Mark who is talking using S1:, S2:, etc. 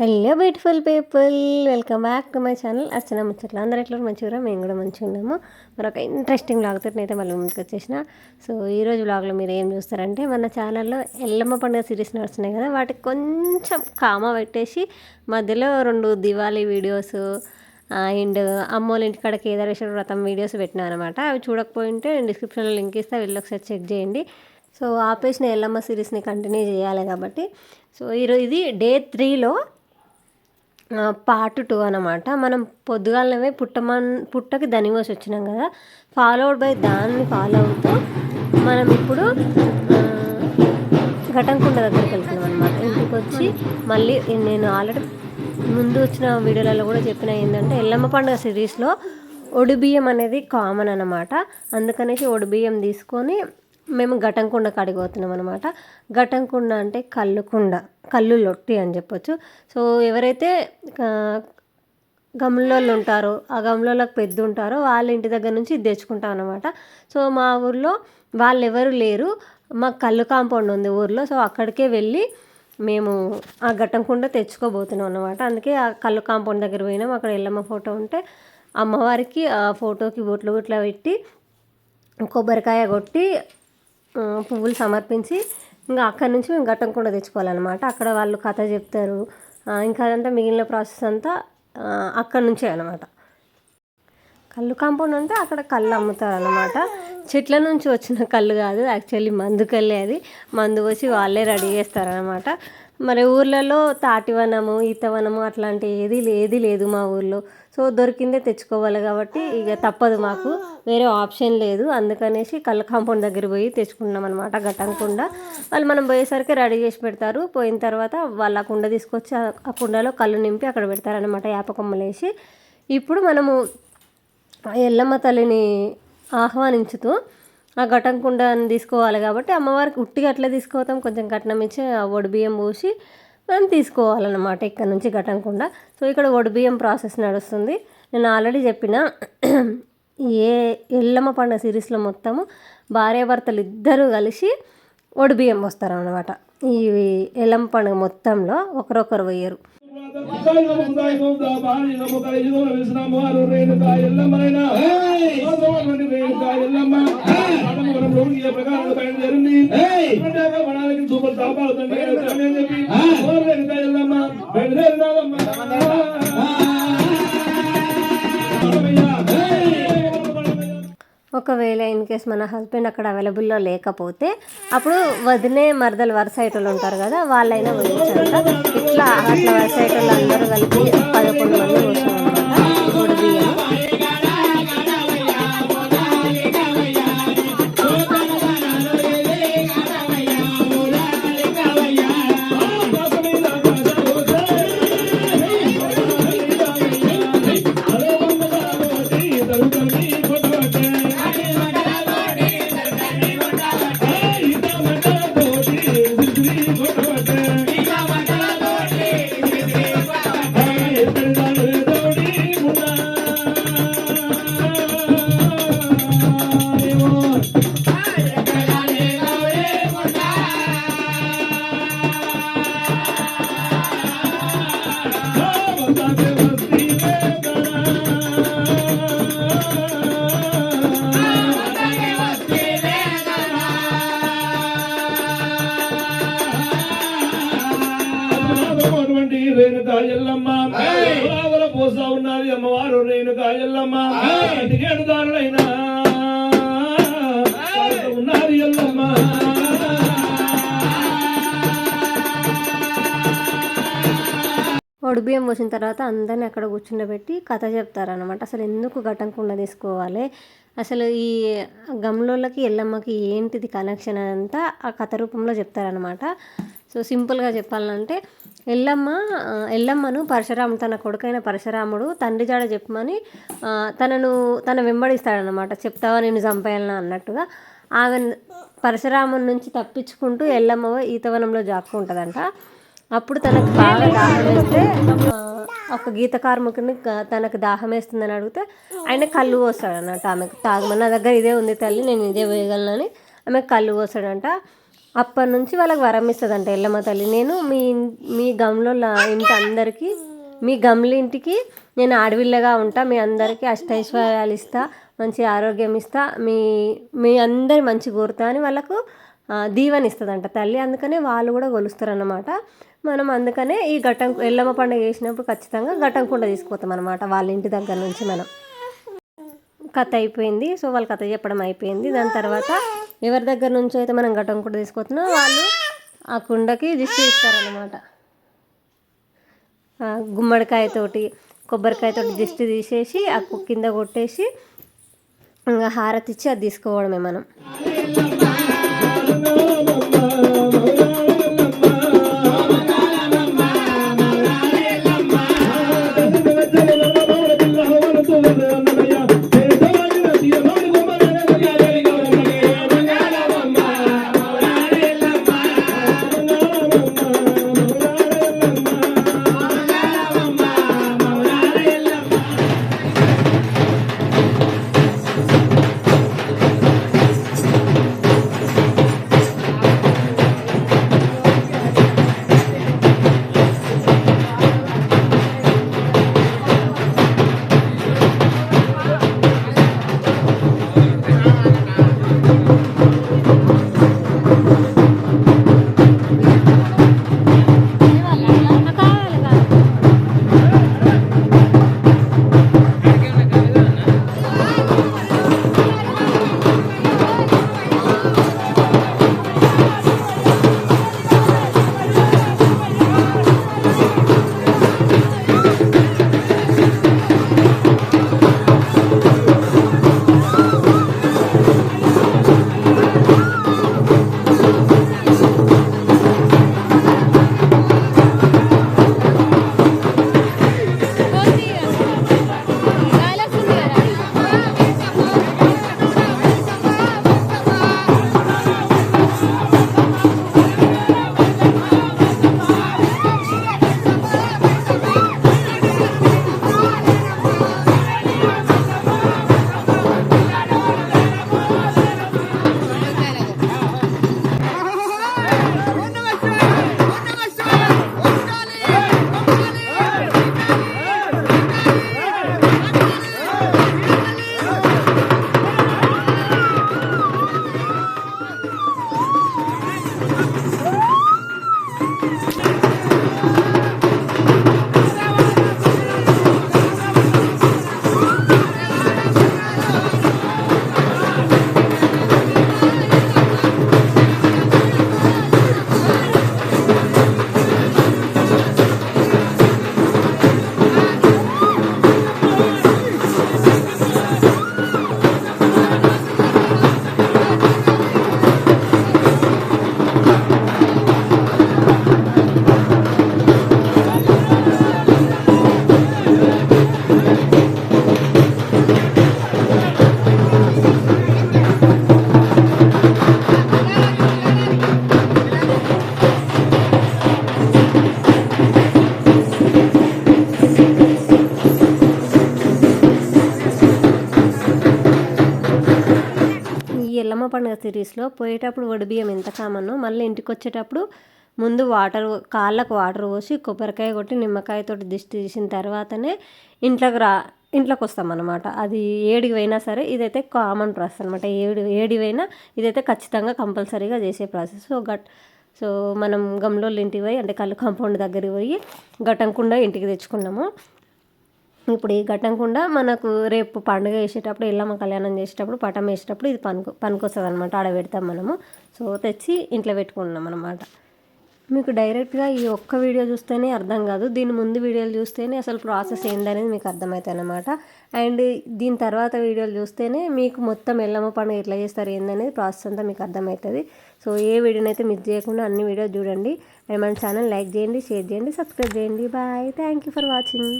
S1: Hello beautiful people welcome back to my channel Archana ముచ్చట్లు అందరూ ఎట్లా మంచిగా మేము కూడా మంచిగా ఉన్నాము. మరొక ఇంట్రెస్టింగ్ బ్లాగ్ తోటి అయితే మళ్ళీ ముందుకు వచ్చేసిన. సో ఈరోజు బ్లాగ్లో మీరు ఏం చూస్తారంటే మన ఛానల్లో ఎల్లమ్మ పండుగ సిరీస్ నడుస్తున్నాయి కదా వాటికి కొంచెం కామ పెట్టేసి మధ్యలో రెండు దివాళీ వీడియోస్ అండ్ అమ్మోళ్ళ ఇంటికాడ కేదారేశ్వర వ్రతం వీడియోస్ పెట్టినా అనమాట అవి చూడకపోయింటే నేను డిస్క్రిప్షన్లో లింక్ ఇస్తే వెళ్ళి ఒకసారి చెక్ చేయండి. సో ఆపేసిన ఎల్లమ్మ సిరీస్ని కంటిన్యూ చేయాలి కాబట్టి. సో ఈరోజు ఇది డే త్రీలో పార్ట్ టూ అనమాట మనం పొద్దుగాలనే పుట్టమన్ పుట్టకి ధనివాసి వచ్చినాం కదా. ఫాలోడ్ బై దాన్ని ఫాలో అవుతూ మనం ఇప్పుడు ఘటంకుండ దగ్గరికి వెళ్తున్నాం అనమాట ఇంటికి వచ్చి మళ్ళీ నేను ఆల్రెడీ ముందు వచ్చిన వీడియోలలో కూడా చెప్పిన ఏంటంటే ఎల్లమ్మ పండుగ సిరీస్లో ఒడిబియ్యం అనేది కామన్ అనమాట అందుకనేసి ఒడిబియ్యం తీసుకొని మేము ఘటంకుండ కాడికి పోతున్నాం అనమాట ఘటంకుండ అంటే కళ్ళుకుండ కళ్ళు లొట్టి అని చెప్పొచ్చు. సో ఎవరైతే గమ్లలో ఉంటారో ఆ గమ్లలోకి పెద్ద ఉంటారో వాళ్ళ ఇంటి దగ్గర నుంచి ఇది తెచ్చుకుంటాం అనమాట సో మా ఊర్లో వాళ్ళు ఎవరు లేరు. మా కళ్ళు కాంపౌండ్ ఉంది ఊర్లో. సో అక్కడికే వెళ్ళి మేము ఆ ఘట్టంకుండ తెచ్చుకోబోతున్నాం అనమాట అందుకే ఆ కళ్ళు కాంపౌండ్ దగ్గర పోయినాం. అక్కడ ఎల్లమ్మ ఫోటో ఉంటే అమ్మవారికి ఆ ఫోటోకి బొట్లు బొట్ల పెట్టి కొబ్బరికాయ కొట్టి పువ్వులు సమర్పించి ఇంకా అక్కడి నుంచి మేము ఘట్టం కూడా తెచ్చుకోవాలన్నమాట. అక్కడ వాళ్ళు కథ చెప్తారు. ఇంకా అదంతా మిగిలిన ప్రాసెస్ అంతా అక్కడి నుంచే అనమాట కళ్ళు కాంపౌండ్ అంటే అక్కడ కళ్ళు అమ్ముతారు అనమాట చెట్ల నుంచి వచ్చిన కళ్ళు కాదు యాక్చువల్లీ మందు కళ్ళే అది. మందు వచ్చి వాళ్ళే రెడీ చేస్తారనమాట మరి ఊర్లలో తాటివనము ఈతవనము అట్లాంటి ఏది ఏది లేదు మా ఊర్లో. సో దొరికిందే తెచ్చుకోవాలి కాబట్టి ఇక తప్పదు మాకు. వేరే ఆప్షన్ లేదు. అందుకనేసి కళ్ళ కాంపౌండ్ దగ్గర పోయి తెచ్చుకున్నాం అనమాట గట్టంకుండా వాళ్ళు మనం పోయేసరికి రెడీ చేసి పెడతారు. పోయిన తర్వాత వాళ్ళు ఆ కుండ తీసుకొచ్చి ఆ కుండలో కళ్ళు నింపి అక్కడ పెడతారనమాట యాపకొమ్మలు వేసి ఇప్పుడు మనము ఎల్లమ్మ తల్లిని ఆహ్వానించుతూ ఆ ఘటం కుండని తీసుకోవాలి కాబట్టి అమ్మవారికి ఉట్టిగా అట్లా తీసుకోవతాం కొంచెం కట్నం ఇచ్చి ఆ బియ్యం పోసి మనం తీసుకోవాలన్నమాట ఇక్కడ నుంచి ఘటం కుండ. సో ఇక్కడ బియ్యం ప్రాసెస్ నడుస్తుంది. నేను ఆల్రెడీ చెప్పిన ఏ ఎల్లమ్మ పండుగ సిరీస్లో మొత్తము భార్యాభర్తలు ఇద్దరు కలిసి బియ్యం పోస్తారు అనమాట ఈ ఎల్లమ్మ పండుగ మొత్తంలో ఒకరొకరు
S2: వేయరు చెప్పి ఎల్లమ్మ
S1: ఒకవేళ ఇన్ కేస్ మన హస్బెండ్ అక్కడ అవైలబుల్లో లేకపోతే అప్పుడు వదిలే మరదలు వరుస వాళ్ళు ఉంటారు కదా వాళ్ళైనా వదిలించారంట. ఇట్లా అట్లా వరుస అందరూ కలిపి పదకొండు మంది వస్తున్నారనమాట బియ్యం పోసిన తర్వాత అందరిని అక్కడ కూర్చుండబెట్టి కథ చెప్తారనమాట అసలు ఎందుకు ఘటంకుండా తీసుకోవాలి? అసలు ఈ గమ్లోళ్ళకి ఎల్లమ్మకి ఏంటిది కనెక్షన్ అంతా ఆ కథ రూపంలో చెప్తారనమాట సో సింపుల్గా చెప్పాలంటే ఎల్లమ్మ ఎల్లమ్మను పరశురాముడు తన కొడుకైన పరశురాముడు తండ్రి జాడ చెప్పమని తనను తన వెంబడిస్తాడనమాట చెప్తావా నేను చంపేయాలని? అన్నట్టుగా. ఆమె పరశురాముని నుంచి తప్పించుకుంటూ ఎల్లమ్మ ఈతవనంలో జాక్కుంటుందంట. అప్పుడు తనకు బాగా దాహం వేస్తే ఒక గీత కార్మికుని తనకు దాహం వేస్తుందని అడిగితే ఆయన కళ్ళు పోస్తాడు అన్నట్టు ఆమెకు తాగమని నా దగ్గర ఇదే ఉంది తల్లి నేను ఇదే వేయగలనని ఆమె కళ్ళు పోస్తాడంట అప్పటి నుంచి వాళ్ళకి వరం ఇస్తుందంట ఎల్లమ్మ తల్లి నేను మీ మీ గమ్లో ఇంటి అందరికీ మీ గమ్ల ఇంటికి నేను ఆడవిల్లగా ఉంటా మీ అందరికీ అష్టైశ్వర్యాలు ఇస్తా మంచి ఆరోగ్యం ఇస్తా మీ మీ అందరి మంచి కోరుతా అని వాళ్ళకు దీవెనిస్తుందంట తల్లి. అందుకనే వాళ్ళు కూడా కొలుస్తారన్నమాట మనం అందుకనే ఈ ఘటం ఎల్లమ్మ పండుగ చేసినప్పుడు ఖచ్చితంగా ఘటం కుండ తీసుకుపోతాం అనమాట వాళ్ళ ఇంటి దగ్గర నుంచి మనం. కథ అయిపోయింది. సో వాళ్ళు కథ చెప్పడం అయిపోయింది. దాని తర్వాత ఎవరి దగ్గర నుంచి అయితే మనం ఘటం కుండ తీసుకొస్తున్నాం వాళ్ళు ఆ కుండకి దిష్టి ఇస్తారనమాట గుమ్మడికాయతోటి కొబ్బరికాయతోటి దిష్టి తీసేసి ఆ కింద కొట్టేసి ఇంకా హారతి ఇచ్చి అది తీసుకోవడమే మనం. పండుగ సిరీస్లో పోయేటప్పుడు వడిబియ్యం ఎంత కామన్నో మళ్ళీ ఇంటికి వచ్చేటప్పుడు ముందు వాటర్ కాళ్ళకు వాటర్ పోసి కొబ్బరికాయ కొట్టి నిమ్మకాయతోటి దిష్టి తీసిన తర్వాతనే ఇంట్లోకి రా ఇంట్లోకి వస్తామన్నమాట అది ఏడికి సరే ఇదైతే కామన్ ప్రాసెస్ అనమాట ఏడు ఏడి పోయినా ఇదైతే ఖచ్చితంగా కంపల్సరీగా చేసే ప్రాసెస్. సో గట్ సో మనం గమ్లోళ్ళ ఇంటికి పోయి అంటే కళ్ళు కాంపౌండ్ దగ్గరికి పోయి గట్టంకుండా ఇంటికి తెచ్చుకున్నాము. ఇప్పుడు ఈ ఘటనకుండా మనకు రేపు పండుగ వేసేటప్పుడు ఎల్లమ్మ కళ్యాణం చేసేటప్పుడు పటం వేసేటప్పుడు ఇది పనికి పనికొస్తుంది అనమాట ఆడ పెడతాం మనము. సో తెచ్చి ఇంట్లో పెట్టుకున్నాం అనమాట మీకు డైరెక్ట్గా ఈ ఒక్క వీడియో చూస్తేనే అర్థం కాదు. దీని ముందు వీడియోలు చూస్తేనే అసలు ప్రాసెస్ ఏందనేది మీకు అర్థమవుతుంది అనమాట అండ్ దీని తర్వాత వీడియోలు చూస్తేనే మీకు మొత్తం ఎల్లమ్మ పండుగ ఎట్లా చేస్తారు ఏందనేది ప్రాసెస్ అంతా మీకు అర్థమవుతుంది సో ఏ వీడియోనైతే మిస్ చేయకుండా అన్ని వీడియోస్ చూడండి. అండ్ మన ఛానల్ లైక్ చేయండి షేర్ చేయండి సబ్స్క్రైబ్ చేయండి. Bye. Thank you for watching.